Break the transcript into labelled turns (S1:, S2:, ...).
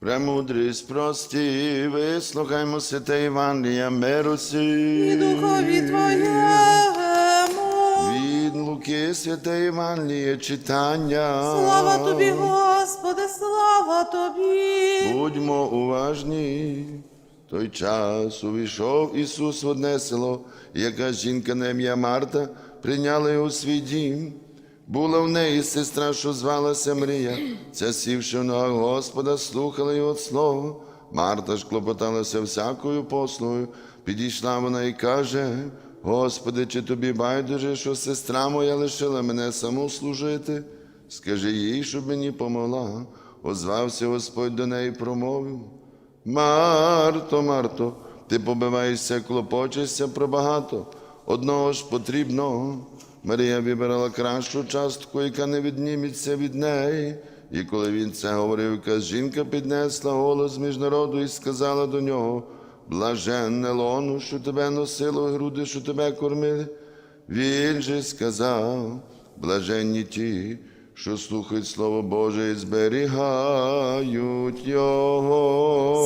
S1: Премудрість прості, вислухаймо святе Євангелія миру
S2: і духові Твоєму.
S1: Від Луки святе Євангеліє читання.
S2: Слава Тобі, Господи, слава Тобі.
S1: Будьмо уважні. Той час увійшов Ісус в одне село, яка жінка на ім'я Марта прийняла його у свій дім. Була в неї сестра, що звалася Мрія, ця сівши в ногах Господа, слухала його слово. Марта ж клопоталася всякою послугою, підійшла вона і каже: Господи, чи тобі байдуже, що сестра моя лишила мене саму служити? Скажи їй, щоб мені помогла. Озвався Господь до неї і промовив. Марто, Марто, ти побиваєшся, клопочешся про багато, одного ж потрібно. Марія вибирала кращу частку, яка не відніметься від неї. І коли він це говорив, якась жінка піднесла голос між народу і сказала до нього: Блаженне лоно, що тебе носило, груди, що тебе кормили. Він же сказав, блаженні ті, що слухають Слово Боже і зберігають Його.